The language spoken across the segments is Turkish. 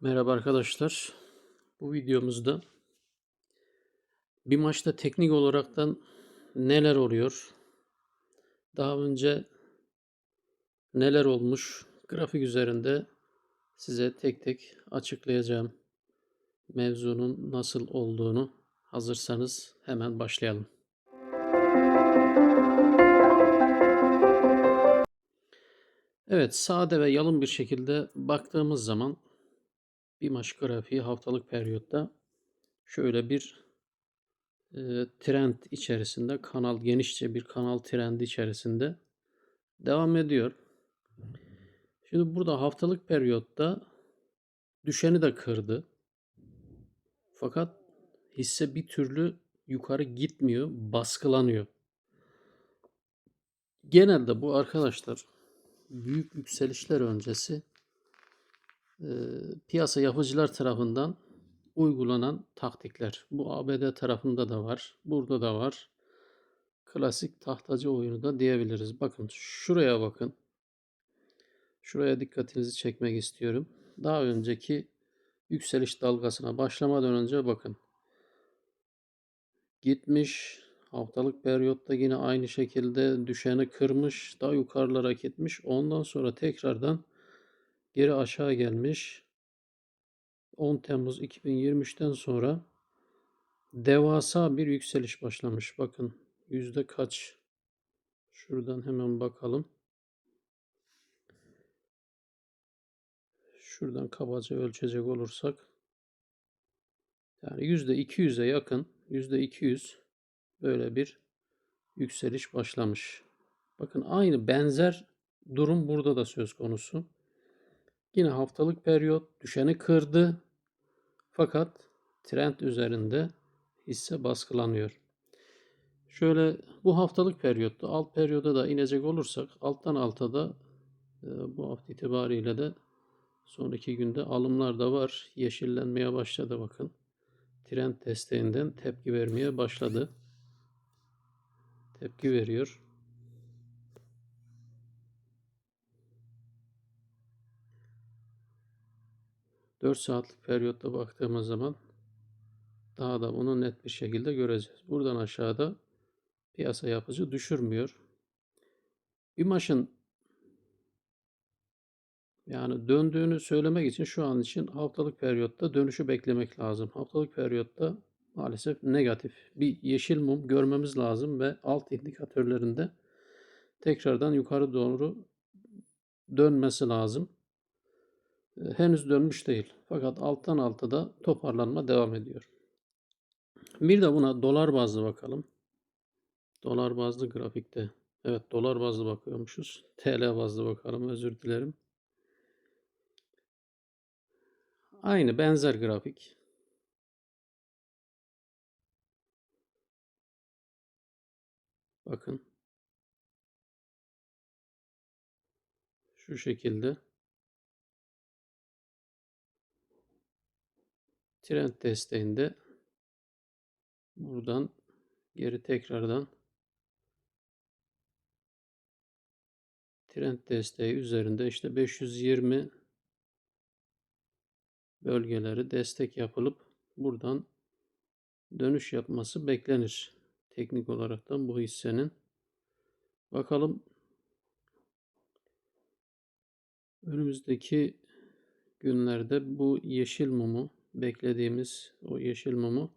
Merhaba arkadaşlar. Bu videomuzda bir maçta teknik olaraktan neler oluyor? Daha önce neler olmuş? Grafik üzerinde size tek tek açıklayacağım. Mevzunun nasıl olduğunu hazırsanız hemen başlayalım. Evet, sade ve yalın bir şekilde baktığımız zaman bir maç grafiği haftalık periyotta şöyle bir e, trend içerisinde kanal genişçe bir kanal trendi içerisinde devam ediyor. Şimdi burada haftalık periyotta düşeni de kırdı. Fakat hisse bir türlü yukarı gitmiyor, baskılanıyor. Genelde bu arkadaşlar büyük yükselişler öncesi piyasa yapıcılar tarafından uygulanan taktikler. Bu ABD tarafında da var. Burada da var. Klasik tahtacı oyunu da diyebiliriz. Bakın şuraya bakın. Şuraya dikkatinizi çekmek istiyorum. Daha önceki yükseliş dalgasına başlamadan önce bakın. Gitmiş. Haftalık periyotta yine aynı şekilde düşeni kırmış. Daha yukarılara gitmiş. Ondan sonra tekrardan geri aşağı gelmiş. 10 Temmuz 2023'ten sonra devasa bir yükseliş başlamış. Bakın yüzde kaç? Şuradan hemen bakalım. Şuradan kabaca ölçecek olursak yani yüzde 200'e yakın yüzde 200 böyle bir yükseliş başlamış. Bakın aynı benzer durum burada da söz konusu. Yine haftalık periyot düşeni kırdı. Fakat trend üzerinde hisse baskılanıyor. Şöyle bu haftalık periyotta alt periyoda da inecek olursak alttan alta da e, bu hafta itibariyle de son iki günde alımlar da var. Yeşillenmeye başladı bakın. Trend desteğinden tepki vermeye başladı. Tepki veriyor. 4 saatlik periyotta baktığımız zaman daha da bunu net bir şekilde göreceğiz. Buradan aşağıda piyasa yapıcı düşürmüyor. Bir maçın yani döndüğünü söylemek için şu an için haftalık periyotta dönüşü beklemek lazım. Haftalık periyotta maalesef negatif bir yeşil mum görmemiz lazım ve alt indikatörlerinde tekrardan yukarı doğru dönmesi lazım henüz dönmüş değil. Fakat alttan alta da toparlanma devam ediyor. Bir de buna dolar bazlı bakalım. Dolar bazlı grafikte. Evet dolar bazlı bakıyormuşuz. TL bazlı bakalım özür dilerim. Aynı benzer grafik. Bakın. Şu şekilde. Trend desteğinde buradan geri tekrardan trend desteği üzerinde işte 520 bölgeleri destek yapılıp buradan dönüş yapması beklenir. Teknik olaraktan bu hissenin. Bakalım önümüzdeki günlerde bu yeşil mumu beklediğimiz o yeşil mumu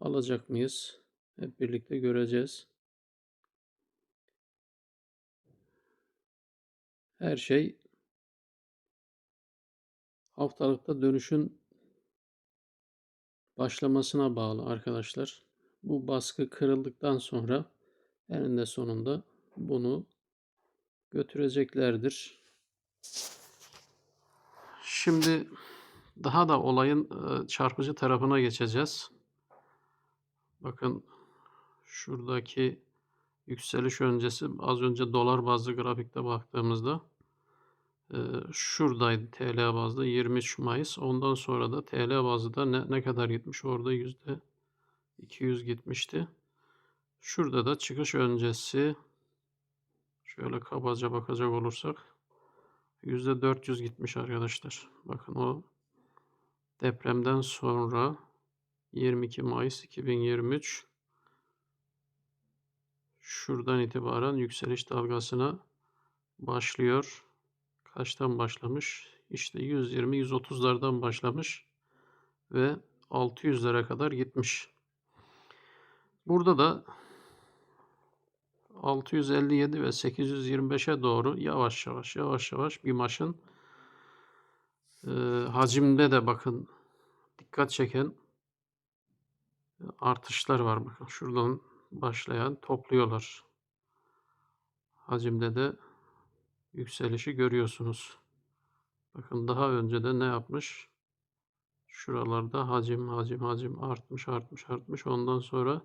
alacak mıyız? Hep birlikte göreceğiz. Her şey haftalıkta dönüşün başlamasına bağlı arkadaşlar. Bu baskı kırıldıktan sonra eninde sonunda bunu götüreceklerdir. Şimdi daha da olayın çarpıcı tarafına geçeceğiz. Bakın şuradaki yükseliş öncesi az önce dolar bazlı grafikte baktığımızda şuradaydı TL bazlı 23 Mayıs. Ondan sonra da TL bazlı da ne, ne kadar gitmiş? Orada yüzde 200 gitmişti. Şurada da çıkış öncesi şöyle kabaca bakacak olursak yüzde 400 gitmiş arkadaşlar. Bakın o Depremden sonra 22 Mayıs 2023 şuradan itibaren yükseliş dalgasına başlıyor. Kaçtan başlamış? İşte 120-130'lardan başlamış ve 600'lere kadar gitmiş. Burada da 657 ve 825'e doğru yavaş yavaş yavaş yavaş bir maçın e, hacimde de bakın dikkat çeken artışlar var. Bakın şuradan başlayan topluyorlar. Hacimde de yükselişi görüyorsunuz. Bakın daha önce de ne yapmış? Şuralarda hacim hacim hacim artmış artmış artmış. Ondan sonra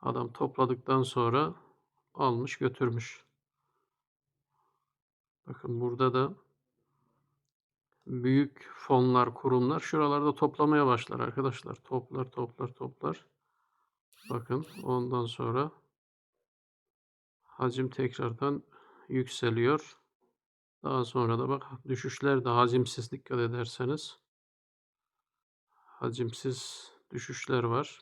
adam topladıktan sonra almış götürmüş. Bakın burada da büyük fonlar, kurumlar şuralarda toplamaya başlar arkadaşlar. Toplar, toplar, toplar. Bakın ondan sonra hacim tekrardan yükseliyor. Daha sonra da bak düşüşler de hacimsiz dikkat ederseniz. Hacimsiz düşüşler var.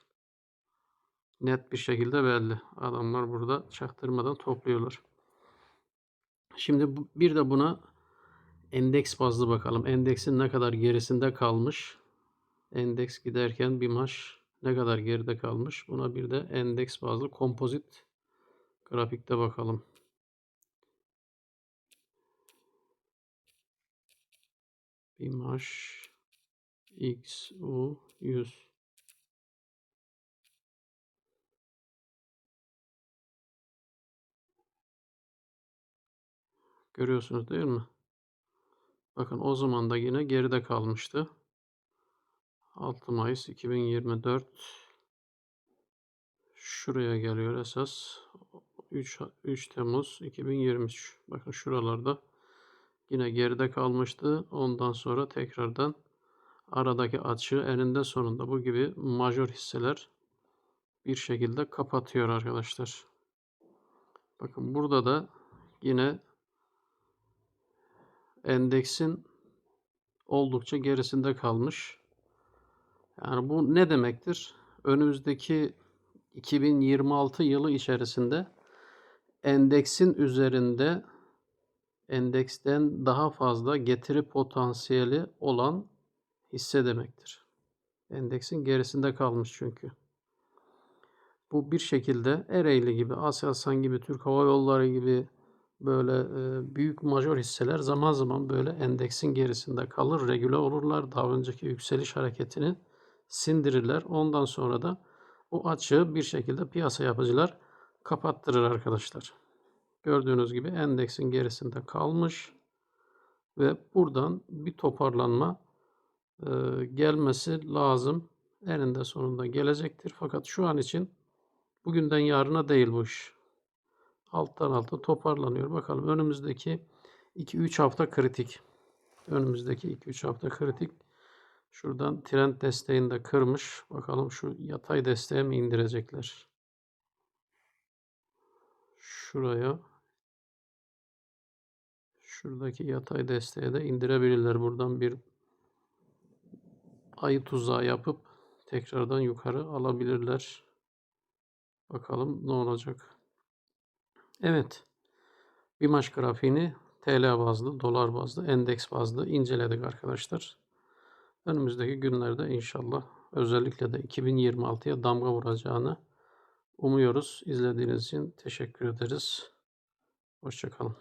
Net bir şekilde belli. Adamlar burada çaktırmadan topluyorlar. Şimdi bir de buna endeks bazlı bakalım. Endeksin ne kadar gerisinde kalmış. Endeks giderken bir maç ne kadar geride kalmış. Buna bir de endeks bazlı kompozit grafikte bakalım. Bimaş X U 100 Görüyorsunuz değil mi? Bakın o zaman da yine geride kalmıştı. 6 Mayıs 2024 şuraya geliyor esas. 3, 3 Temmuz 2023 bakın şuralarda yine geride kalmıştı. Ondan sonra tekrardan aradaki açığı eninde sonunda bu gibi majör hisseler bir şekilde kapatıyor arkadaşlar. Bakın burada da yine endeksin oldukça gerisinde kalmış yani bu ne demektir? Önümüzdeki 2026 yılı içerisinde endeksin üzerinde endeksten daha fazla getiri potansiyeli olan hisse demektir. Endeksin gerisinde kalmış çünkü. Bu bir şekilde Ereğli gibi, Aselsan gibi, Türk Hava Yolları gibi böyle büyük major hisseler zaman zaman böyle endeksin gerisinde kalır, regüle olurlar. Daha önceki yükseliş hareketini sindirirler. Ondan sonra da o açığı bir şekilde piyasa yapıcılar kapattırır arkadaşlar. Gördüğünüz gibi endeksin gerisinde kalmış ve buradan bir toparlanma gelmesi lazım. Eninde sonunda gelecektir. Fakat şu an için bugünden yarına değil bu iş. Alttan alta toparlanıyor. Bakalım önümüzdeki 2-3 hafta kritik. Önümüzdeki 2-3 hafta kritik. Şuradan trend desteğini de kırmış. Bakalım şu yatay desteğe mi indirecekler? Şuraya şuradaki yatay desteğe de indirebilirler. Buradan bir ayı tuzağı yapıp tekrardan yukarı alabilirler. Bakalım ne olacak. Evet. Bir maç grafiğini TL bazlı, dolar bazlı, endeks bazlı inceledik arkadaşlar. Önümüzdeki günlerde inşallah özellikle de 2026'ya damga vuracağını umuyoruz. İzlediğiniz için teşekkür ederiz. Hoşçakalın.